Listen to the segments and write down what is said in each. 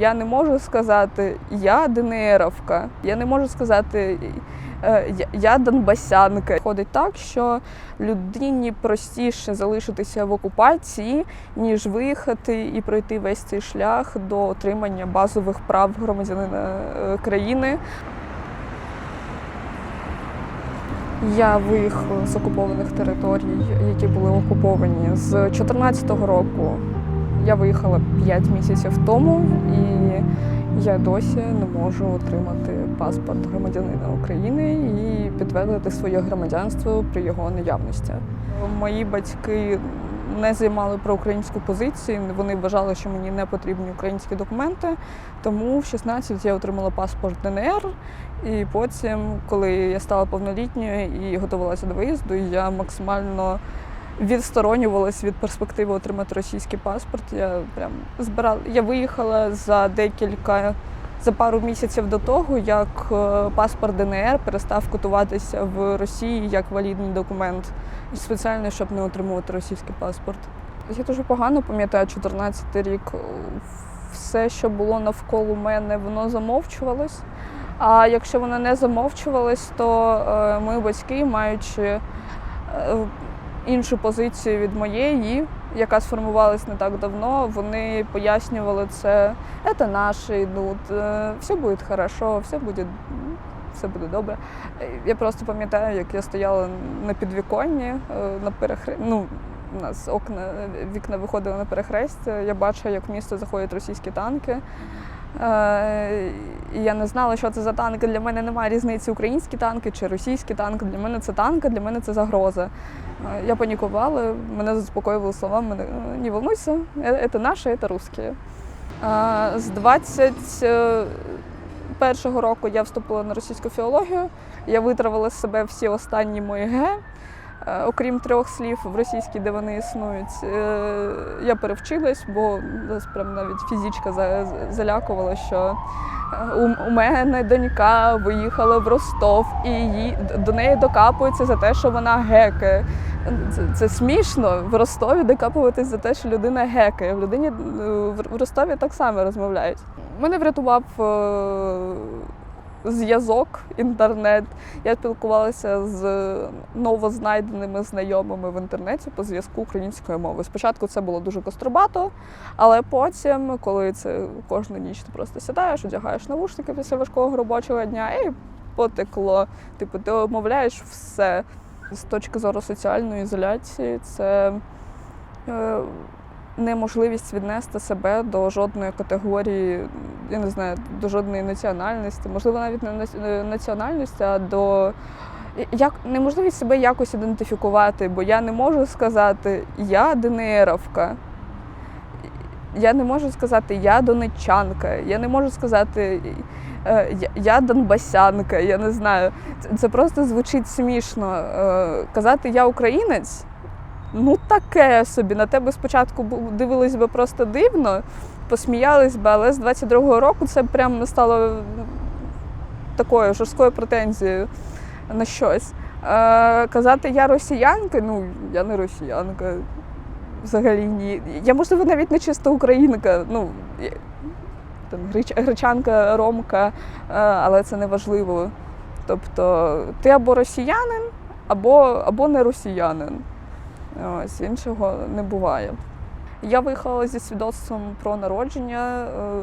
Я не можу сказати я ДНРовка, я не можу сказати е, я- Донбасянка. Ходить так, що людині простіше залишитися в окупації, ніж виїхати і пройти весь цей шлях до отримання базових прав громадянина е, країни. Я виїхала з окупованих територій, які були окуповані з 2014 року. Я виїхала 5 місяців тому, і я досі не можу отримати паспорт громадянина України і підтвердити своє громадянство при його наявності. Мої батьки не займали проукраїнську позицію. Вони вважали, що мені не потрібні українські документи. Тому в 16 я отримала паспорт ДНР. І потім, коли я стала повнолітньою і готувалася до виїзду, я максимально відсторонювалась від перспективи отримати російський паспорт. Я прям збирала. Я виїхала за декілька за пару місяців до того, як е, паспорт ДНР перестав котуватися в Росії як валідний документ, спеціально щоб не отримувати російський паспорт. Я дуже погано пам'ятаю 14 рік. Все, що було навколо мене, воно замовчувалось. А якщо воно не замовчувалось, то е, мої батьки, маючи е, іншу позицію від моєї, яка сформувалась не так давно, вони пояснювали це, це наші йдуть, е, все буде хорошо, все буде, все буде добре. Я просто пам'ятаю, як я стояла на підвіконні, е, на перехре... ну, у нас окна, вікна виходили на перехрестя. Я бачила, як в місто заходять російські танки. Е, і я не знала, що це за танки. Для мене немає різниці, українські танки чи російські танки. Для мене це танки, для мене це загроза. Е, Я панікувала, мене заспокоювали словами, «Е, не волнуйся, це наші, це русські. Е, З 21-го року я вступила на російську філологію. Я витравила з себе всі останні мої ге. Е, Окрім трьох слів в російській, де вони існують, Е, я перевчилась, бо прям навіть фізичка за- за- залякувала, що е, у, мене донька виїхала в Ростов, і її, до неї докапуються за те, що вона гекає. Це, це смішно в Ростові докапуватись за те, що людина гекає. В людині в Ростові так само розмовляють. Мене врятував зв'язок, інтернет. Я спілкувалася з новознайденими знайомими в інтернеті по зв'язку української мови. Спочатку це було дуже кострубато, але потім, коли це кожну ніч ти просто сідаєш, одягаєш навушники після важкого робочого дня і потекло. Типу, ти обмовляєш все. З точки зору соціальної ізоляції, це е, неможливість віднести себе до жодної категорії, я не знаю, до жодної національності, можливо, навіть не національності, а до як неможливість себе якось ідентифікувати, бо я не можу сказати я ДНРовка. Я не можу сказати я донеччанка, я не можу сказати е, я- донбасянка, я не знаю. Це, це просто звучить смішно. Е, Казати я українець, ну таке собі. На тебе спочатку дивились би просто дивно, посміялись би, але з 22-го року це прям стало такою жорсткою претензією на щось. Е, Казати я росіянка, ну я не росіянка. Взагалі ні. Я, можливо, навіть не чисто українка. Ну, там, греч- гречанка, ромка, але це не важливо. Тобто ти або росіянин, або, або не росіянин. Ось іншого не буває. Я виїхала зі свідоцтвом про народження. е,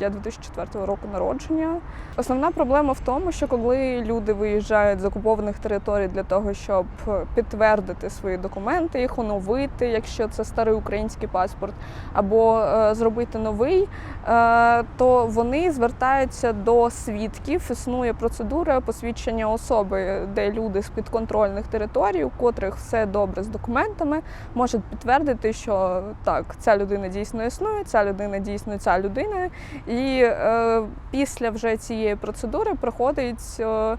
Я 2004 року народження. Основна проблема в тому, що коли люди виїжджають з окупованих територій для того, щоб підтвердити свої документи, їх оновити, якщо це старий український паспорт, або е, зробити новий, е, то вони звертаються до свідків. Існує процедура посвідчення особи, де люди з підконтрольних територій, у котрих все добре з документами, можуть підтвердити, що так, ця людина дійсно існує, ця людина дійсно ця людина. І е, після вже цієї процедури проходить е,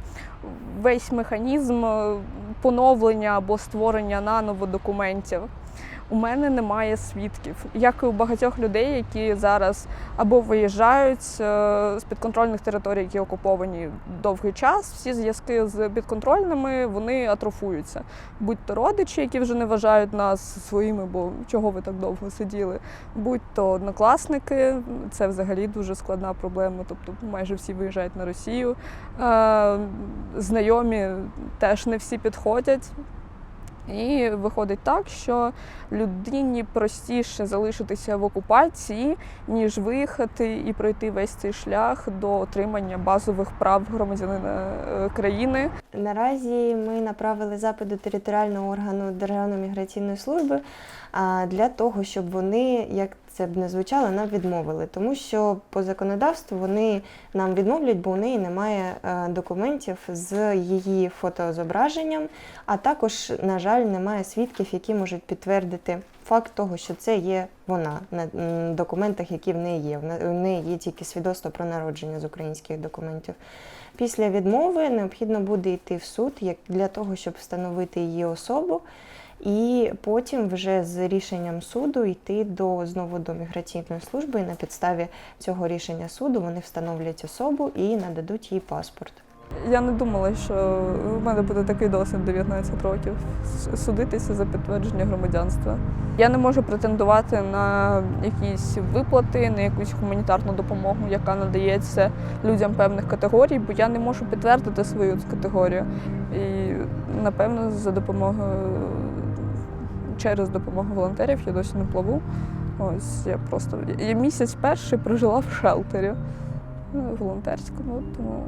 весь механізм е, поновлення або створення наново документів. У мене немає свідків, як і у багатьох людей, які зараз або виїжджають е, з підконтрольних територій, які окуповані довгий час. Всі зв'язки з підконтрольними вони атрофуються. Будь то родичі, які вже не вважають нас своїми, бо чого ви так довго сиділи, будь то однокласники, це взагалі дуже складна проблема. Тобто майже всі виїжджають на Росію. Е, Знайомі теж не всі підходять. І виходить так, що людині простіше залишитися в окупації, ніж виїхати і пройти весь цей шлях до отримання базових прав громадянина е, країни. Наразі ми направили запит до територіального органу Державної міграційної служби для того, щоб вони, як це б не звучало, нам відмовили. Тому що по законодавству вони нам відмовлять, бо у неї немає е, документів з її фотозображенням, а також, на жаль, немає свідків, які можуть підтвердити факт того, що це є вона на документах, які в неї є. В неї є тільки свідоцтво про народження з українських документів. Після відмови необхідно буде йти в суд для того, щоб встановити її особу, і потім вже з рішенням суду йти до знову до міграційної служби. І на підставі цього рішення суду вони встановлять особу і нададуть їй паспорт. Я не думала, що в мене буде такий досвід 19 років судитися за підтвердження громадянства. Я не можу претендувати на якісь виплати, на якусь гуманітарну допомогу, яка надається людям певних категорій, бо я не можу підтвердити свою категорію. І напевно за допомогою через допомогу волонтерів я досі не плаву. Ось я просто я місяць перший прожила в шелтері е, волонтерському, тому